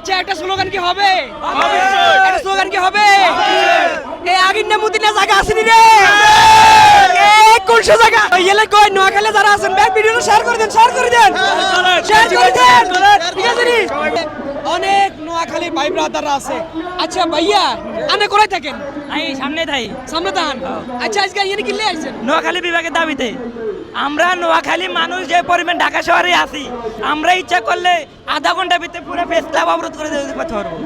আচ্ছা একটা স্লোগান কি হবে? একটা স্লোগান কি হবে? এই আগিন না মুদিনা জায়গা আসেনি রে। কোনসা জায়গা। এলে কই নোয়াখালী যারা আছেন ব্যাক ভিডিওটা শেয়ার করে দেন শেয়ার করে দেন। শেয়ার করে দেন ঠিক আছে নি? অনেক নোয়াখালী ভাই ব্রাদাররা আছে। আচ্ছা ভাইয়া আনে কোথায় থাকেন? এই সামনে থাই। সামনে দান আচ্ছা আজকে ইয়ে কিনলে আসছেন? নোয়াখালী বিভাগের দাবিতে। আমরা নোয়াখালী মানুষ যে পরিমাণ ঢাকা শহরে আছি, আমরা ইচ্ছা করলে আধা ঘণ্টা ভিতরে পুরো ফেস ক্লাব অবরোধ করে দিতে পারব।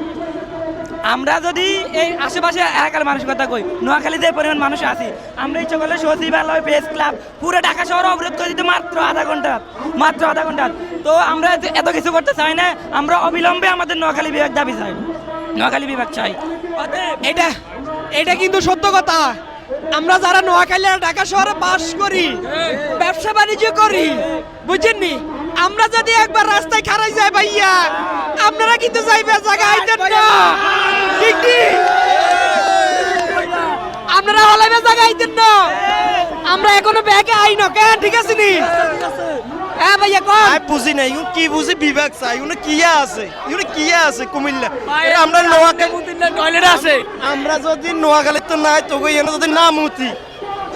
আমরা যদি এই আশেপাশে এলাকার মানুষের কথা কই নোয়াখালী যে পরিমাণ মানুষ আছি, আমরা ইচ্ছা করলে সচিবালয় প্রেস ক্লাব পুরো ঢাকা শহর অবরোধ করে দিতে মাত্র আধা ঘণ্টা, মাত্র আধা ঘণ্টা। তো আমরা এত- কিছু করতে চাই না, আমরা অবিলম্বে আমাদের নোয়াখালী বিভাগ দাবি চাই। নোয়াখালী বিভাগ চাই। এটা এটা কিন্তু সত্য কথা। আমরা যারা নোয়াখালী আর ঢাকা শহরে বাস করি, ব্যবসা বাণিজ্য করি, বুঝেননি? আমরা যদি একবার রাস্তায় খারাই যাই ভাইয়া, আপনারা কিন্তু যাইবে জায়গা আইতেন না। ঠিক কি? আপনারা হলাইবে জায়গা আইতেন না। আমরা এখনও ব্যাগে আই না, কেন? ঠিক আছে নি? হ্যাঁ ভাইয়া, কোন। আমি বুঝি না ইউন কি বুঝি বিবেক চাই কিয়া আছে? কিয়া আছে কুমিল্লা? আমরা নোয়াখালী আছে। আমরা যদি নোয়াখালী তো নাই তোকে এনে যদি না মুতি।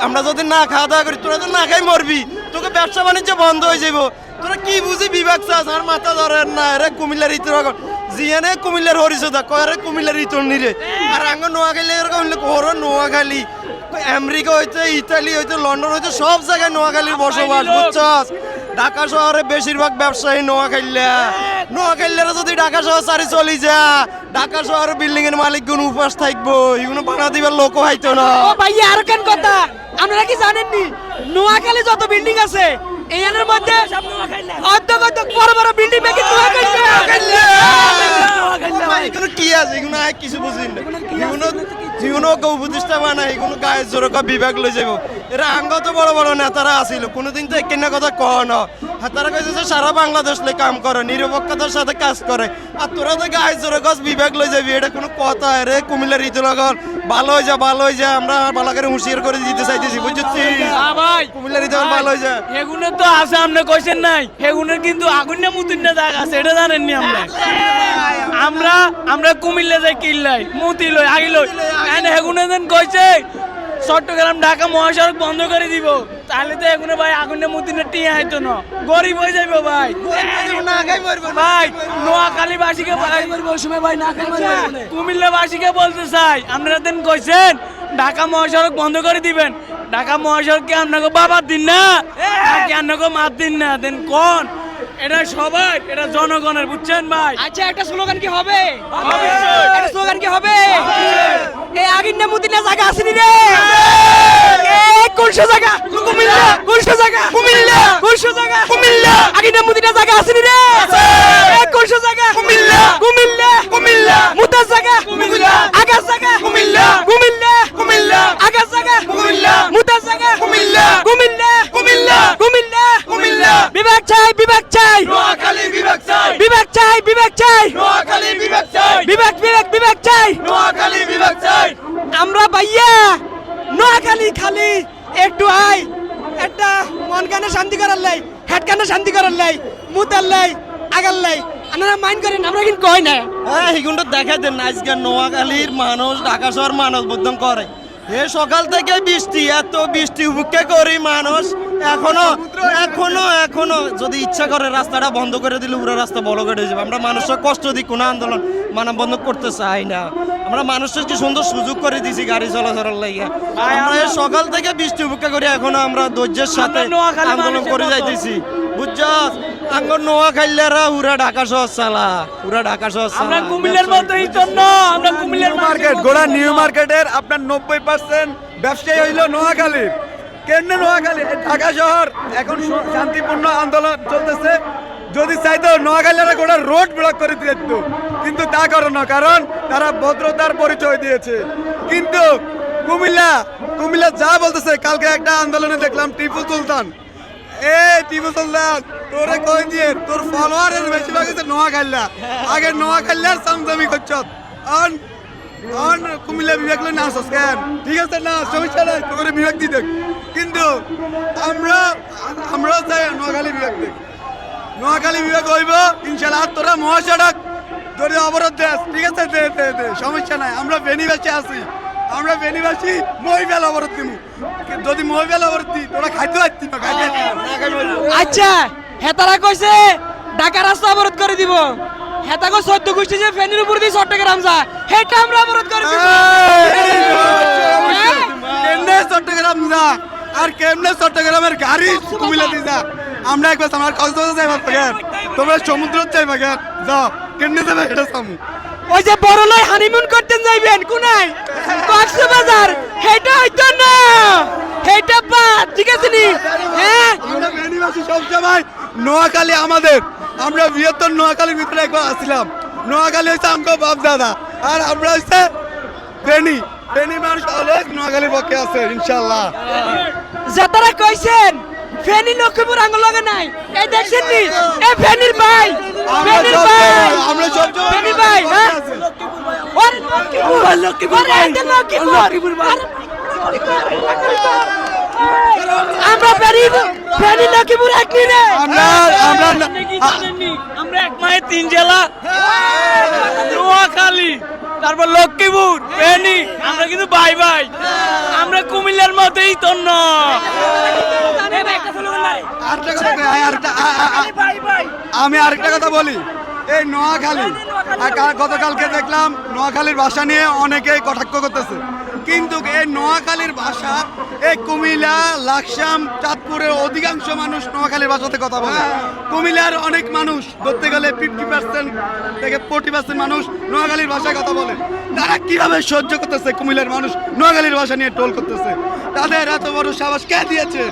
আমরা যদি না খাওয়া দাওয়া করি তোরা তো না খাই মরবি। তোকে ব্যবসা বাণিজ্য বন্ধ হয়ে যাব তোরা কি বুঝি বিবেক চাস? আর মাথা ধরে না রে কুমিল্লার ইতর জিয়ানে কুমিল্লার হরিচদা কয়ারে কুমিল্লার ইতর নিরে। আর আঙ্গ নোয়াখালী এরকম কোর নোয়াখালী। আমেরিকা হইতে ইতালি হইতে লন্ডন হইতে সব জায়গায় নোয়াখালীর বসবাস বুঝছস? ঢাকা শহরে বেশিরভাগ ব্যবসায়ী নোয়াখাইলা নোয়াখাইলারা যদি ঢাকা শহর সারি চলি যা ঢাকা শহরের বিল্ডিং এর মালিক গুণ উপাস থাকব এগুলো বানা দিবার লোক হয়তো না। ও ভাইয়া আর কেন কথা? আপনারা কি জানেননি? নোয়াখালী যত বিল্ডিং আছে মধ্যে অর্ধেক অর্ধেক বড় বড় বিল্ডিং এগুলো কি আছে? এগুলো কিছু বুঝি না এগুলো জীবনও কেউ প্রতিষ্ঠা বানায় এগুলো গায়ে জোরে কয় বিভাগ লই যাব এরা আঙ্গ তো বড় বড় নেতারা আসিল কোনোদিন তো একেন কথা কয় না। তারা কইছে যে সারা বাংলাদেশ লে কাম করে নিরপেক্ষতার সাথে কাজ করে। আর তোরা তো গায়ে জোরে গছ বিভাগ লই যাবি এটা কোনো কথা। রে কুমিল্লার ইতলাগর ভালো হয়ে যা ভালো হয়ে যা আমরা ভালো করে হুঁশিয়ার করে দিতে চাইতেছি বুঝছিস? ভাই কুমিল্লার ইতলাগর ভালো হয়ে যা হেগুনের তো আছে আপনি কইছেন নাই। হেগুনের কিন্তু আগুন না মুতুন না জায়গা আছে এটা জানেননি আমরা আমরা আমরা কুমিল্লা যাই কিল্লাই মুতি লই আগি লই। এন হেগুনে দেন কইছে চট্টগ্রাম ঢাকা মহাসড়ক বন্ধ করে দিব। তাহলে তো এগুনে ভাই আগুন না টিয়া হইতো না। গরিব হয়ে যাবে ভাই। ভাই নোয়াখালী বাসীকে ভাই কুমিল্লা বাসীকে বলতে চাই। আপনারা দেন কইছেন ঢাকা মহাসড়ক বন্ধ করে দিবেন। ঢাকা মহাসড়ক কি আপনাকে বাবার দিন না? নাকি আপনাকে মার দিন না? দেন কোন। এটা সবাই এটা জনগণের বুঝছেন ভাই? আচ্ছা একটা স্লোগান কি হবে একটা স্লোগান কি হবে এই আগিন না মুদিনা জায়গা আসেনি রে। কোনসা জায়গা? কুমিল্লা। কোনসা জায়গা? কুমিল্লা। কোনসা জায়গা? কুমিল্লা। আগিন মুদিনা জায়গা আসেনি রে। এই জায়গা? কুমিল্লা। কুমিল্লা। কুমিল্লা। মুতার জায়গা? কুমিল্লা। আগার জায়গা? কুমিল্লা। কুমিল্লা। কুমিল্লা। আগার জায়গা? কুমিল্লা। মুতার জায়গা? কুমিল্লা। কুমিল্লা। কুমিল্লা। কুমিল্লা। কুমিল্লা। বিভাগ চাই বিভাগ চাই। নোয়াখালী বিভাগ চাই। বিভাগ চাই বিভাগ চাই। নোয়াখালী বিভাগ চাই। বিভাগ চাই নোয়াখালী বিভাগ চাই আমরা ভাইয়া নোয়াখালী খালি একটু আই একটা মন কানে শান্তি করার লাই হেড কানে শান্তি করার লাই মুতার লাই আগার লাই আপনারা মাইন্ড করেন আমরা কিন্তু কই না। হ্যাঁ দেন আজকে নোয়াখালীর মানুষ ঢাকা শহর মানুষ করে। এ সকাল থেকে বৃষ্টি এত বৃষ্টি উপেক্ষা করি মানুষ। এখনও এখনও এখনও। যদি ইচ্ছা করে রাস্তাটা বন্ধ করে দিলে পুরো রাস্তা বড় করে যাবে আমরা মানুষের কষ্ট দিই কোনো আন্দোলন মানব বন্ধ করতে চাই না। আমরা মানুষের কি সুন্দর সুযোগ করে দিছি গাড়ি চলাচলের লাগে। আমরা সকাল থেকে বৃষ্টি উপেক্ষা করি এখনও আমরা ধৈর্যের সাথে আন্দোলন করে যাইতেছি। বুঝছস? আঙ্গর নোয়া খাইলেরা পুরা ঢাকা শহর চালা পুরা ঢাকা শহর চালা আমরা কুমিল্লার মতোই জন্য আমরা কুমিল্লার মার্কেট গোড়া নিউ মার্কেটের আপনার নব্বই পার্সেন্ট ব্যবসায়ী হইল নোয়াখালীর কেন নোয়াখালী? ঢাকা শহর এখন শান্তিপূর্ণ আন্দোলন চলতেছে। যদি চাইতো নোয়াখালীরা গোটা রোড ব্লক করে দিত কিন্তু তা করো না কারণ তারা ভদ্রতার পরিচয় দিয়েছে। কিন্তু কুমিল্লা কুমিল্লা যা বলতেছে কালকে একটা আন্দোলনে দেখলাম টিপু সুলতান। এ টিপু সুলতান, তোরে কই দিয়ে? তোর ফলোয়ারের বেশিরভাগ হচ্ছে নোয়াখাল্লা আগে নোয়াখাল্লার সামদামি করছ অন অন কুমিল্লা বিভাগ লই না আসস কেন? ঠিক আছে না সমস্যা নাই, তোর বিভাগ দিতে কিন্তু আমরা আমরা চাই নোয়াখালী বিভাগ দেখ। নোয়াখালী বিভাগ হইব ইনশাল্লাহ তোরা মহাসড়ক যদি অবরোধ দেস। ঠিক আছে, দে দে সমস্যা নাই, আমরা বেনিবাসী আছি। আমরা বেনিবাসী মহিবেল অবরোধ দিব যদি মহিবেল অবরোধ দিই তোরা খাইতে পারতি না। খাইতে আচ্ছা হেতারা কইছে ঢাকা রাস্তা অবরোধ করে দিব। হেতাগো সদ্য গোষ্ঠী যে ফেনীর উপর দিয়ে চট্টগ্রাম যা হেটা আমরা অবরোধ করে দিব। হ্যাঁ? কেমনে চট্টগ্রাম যা আর কেমনে চট্টগ্রামের গাড়ি কুমিল্লা দিয়ে যা। আমরা একবার আমার কক্সবাজার যাইবা পাগের। তোমরা সমুদ্র যাইবা গের যাও কেমনে যাবে এটা সামু। ওই যে বড়লাই হানিমুন করতেন যাইবেন কোনাই কক্সবাজার। হেটা হইতো না। হেটা বাদ ঠিক আছে নি? হ্যাঁ? আমরা বেনিবাসী সব সময় নোয়াখালী আমাদের। আমরা বৃহত্তর নোয়াখালীর ভিতরে একবার আসছিলাম। নোয়াখালী হচ্ছে আমগো বাপ দাদা আর আমরা হচ্ছে ফেনি। ফেনি মানুষ অনেক নোয়াখালীর পক্ষে আছে ইনশাল্লাহ যাতারা কইছেন? ফেনী লক্ষ্মীপুর আঙ্গুল লাগে নাই। এই দেখছেন নি? এ ফেনীর ভাই ফেনীর ভাই। আমরা সব সময় ফেনী ভাই হ্যাঁ। ওরে লক্ষ্মীপুর লক্ষ্মীপুর। লক্ষ্মীপুর আরে, আমরা ফেনী ফেনী লক্ষ্মীপুর একই রে আমরা আমরা আমরা এক মায়ের তিন জেলা। নোয়াখালী তারপর লক্ষ্মীপুর ফেনী। আমরা কিন্তু বাই বাই। কুমিল্লার মতোই তো না আরেকটা কথা কই, আরেকটা- আমি আরেকটা কথা বলি। এই নোয়াখালী গতকালকে দেখলাম নোয়াখালীর ভাষা নিয়ে অনেকেই কটাক্ষ করতেছে। কিন্তু এই নোয়াখালীর ভাষা এই কুমিল্লা লাকসাম চাঁদপুরের অধিকাংশ মানুষ নোয়াখালীর ভাষাতে কথা বলে। কুমিল্লার অনেক মানুষ ধরতে গেলে ফিফটি পার্সেন্ট থেকে ফোর্টি পার্সেন্ট মানুষ নোয়াখালীর ভাষায় কথা বলে। তারা কীভাবে সহ্য করতেছে কুমিল্লার মানুষ নোয়াখালীর ভাষা নিয়ে টোল করতেছে? তাদের এত বড় সাহস কে দিয়েছে?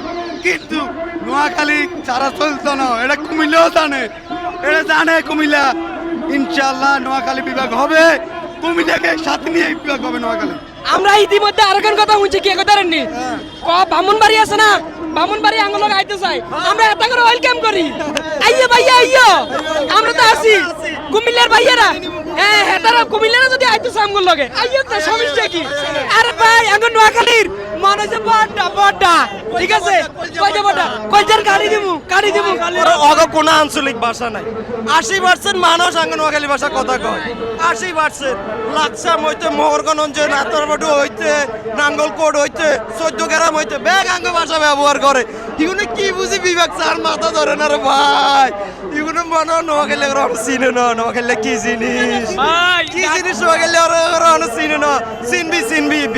কিন্তু নোয়াখালী ছাড়া চলতো না। এটা কুমিল্লাও জানে। এটা জানে কুমিল্লা। ইনশাল্লাহ নোয়াখালী বিভাগ হবে। কুমিল্লাকে সাথে নিয়ে বিভাগ হবে নোয়াখালী। আমরা ইতিমধ্যে আরেকন কথা শুনছি কি কথা ক বামুন বাড়ি আছে না? বামুন বাড়ি আঙ্গুল আইতে চাই। আমরা এত করে ওয়েলকাম করি। আইয়ো ভাইয়া, আইয়ো। আমরা তো আছি। কুমিল্লার ভাইয়ারা। হ্যাঁ হ্যাঁ তারা কুমিল্লারা যদি আইতে চাই আমগুল লগে। আইয়ো তো সমস্যা কি? আরে ভাই আঙ্গন নোয়াখালীর। মনে হচ্ছে বড়টা বড়টা ঠিক আছে? কয়টা বড়টা কয়টার গাড়ি দিমু? গাড়ি ওরা অগ কোনো আঞ্চলিক ভাষা নাই। আশি পার্সেন্ট মানুষ আঙ্গ নোয়াখালী ভাষা কথা কয়। আশি পার্সেন্ট। লাকসাম হইতে মোহরগঞ্জ নাতরবাটু হইতে নাঙ্গলকোট হইতে চোদ্দ গ্রাম হইতে ব্যাগ আঙ্গ ভাষা ব্যবহার করে। এগুলো কি বুঝি বিবেক চার মাথা ধরে না রে ভাই? এগুলো মনে হয় নোয়াখালী ওরা চিনে না। নোয়াখালী কি জিনিস? কি জিনিস নোয়াখালী ওরা ওরা চিনে না। চিনবি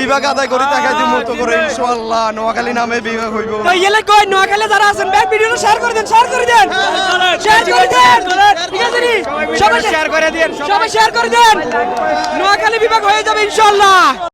বিভাগ আদায় করি টাকা দিয়ে মতো করে ইনশাল্লাহ নোয়াখালী নামে বিভাগ হইব। তো এলে কই নোয়াখালী যারা আছেন ব্যাক ভিডিওটা শেয়ার করে দেন শেয়ার করে দেন। শেয়ার করে দেন। ঠিক আছে নি? সবাই শেয়ার করে দেন। সবাই শেয়ার করে দেন। নোয়াখালী বিভাগ হয়ে যাবে ইনশাআল্লাহ।